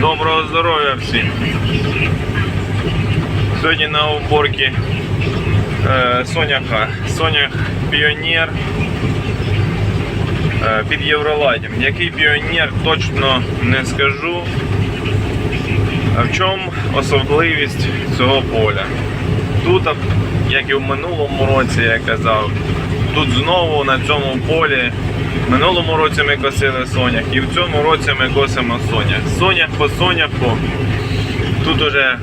Доброго здоров'я всім. Сьогодні на уборці е, Соняха. Сонях Піонер е, під Євролайдом. Який піонер точно не скажу. А в чому особливість цього поля? Тут, як і в минулому році, я казав, тут знову на цьому полі. Минулому році ми косили сонях і в цьому році ми косимо сонях. Сонях по соняху тут уже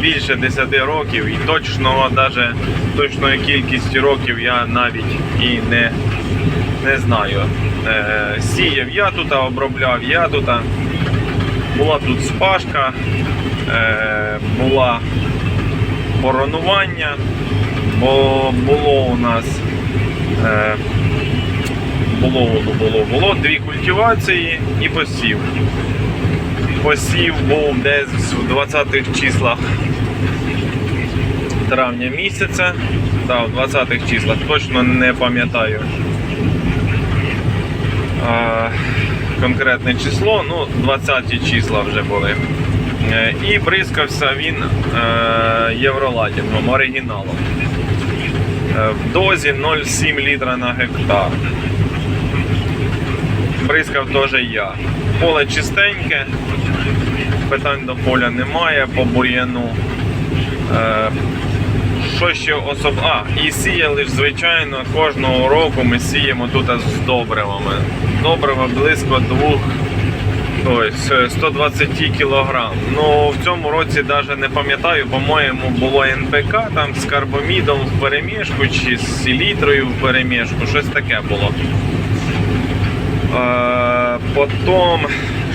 більше 10 років і точного, даже, точної кількості років я навіть і не, не знаю. Е, сіяв я тут, обробляв я тут. Була тут спашка, е, була коронування, бо було у нас було, було, було дві культивації і посів. Посів був десь в 20-х числах травня місяця. Да, в 20-х числах, точно не пам'ятаю конкретне число, ну 20-ті числа вже були. Е, І бризкався він е, євролатінгом, оригіналом. Е, В дозі 0,7 літра на гектар. Бризкав теж я. Поле чистеньке, питань до поля немає, по бур'яну. Е, Що ще особ... А, і сіяли ж, звичайно, кожного року ми сіємо тут з добривами. Добрива близько двох ось, е, 120 кг. Ну в цьому році навіть не пам'ятаю, по-моєму, було НПК там з карбомідом в перемішку чи з селітрою в перемішку, щось таке було. Е, Потім,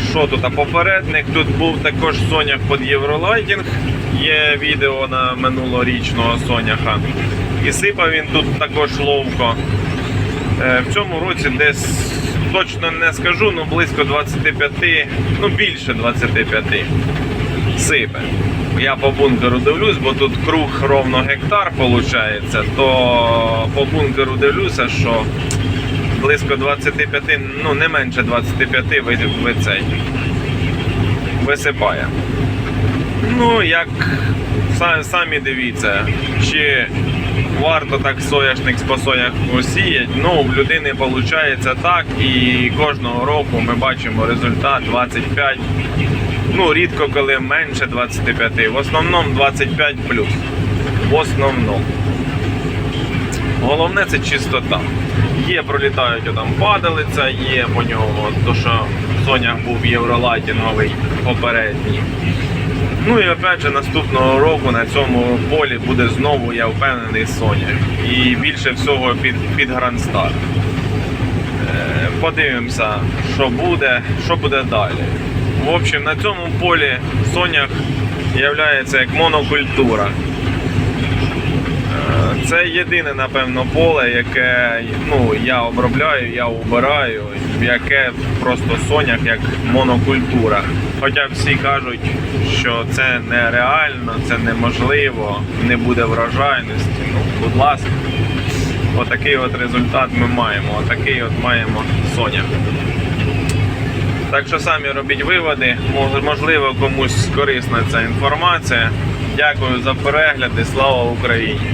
що тут? А попередник тут був також Сонях під Євролайтінг. Є відео на минулорічного Соняха. І сипав він тут також ловко. Е, В цьому році десь точно не скажу, ну близько 25, ну більше 25 сипе. Я по бункеру дивлюсь, бо тут круг ровно гектар виходить, то по бункеру дивлюся, що близько 25, ну не менше 25 ви, висипає. Ну, як самі дивіться, чи варто так соняшник по соях посіяти. Ну, в людини виходить так, і кожного року ми бачимо результат 25. Ну, рідко коли менше 25, в основному 25 плюс. В основному. Головне це чистота. Є, пролітають там падалиця, є по ньому, то що Сонях був євролайтінговий попередній. Ну і опять же наступного року на цьому полі буде знову, я впевнений, Сонях. І більше всього під, під Star. Е, Подивимося, що буде, що буде далі. В общем, на цьому полі Сонях є як монокультура. Е, Це єдине, напевно, поле, яке ну, я обробляю, я убираю, яке просто сонях як монокультура. Хоча всі кажуть, що це нереально, це неможливо, не буде врожайності. Ну, будь ласка, отакий от результат ми маємо. Отакий от маємо сонях. Так що самі робіть виводи. Можливо, комусь корисна ця інформація. Дякую за перегляди. Слава Україні!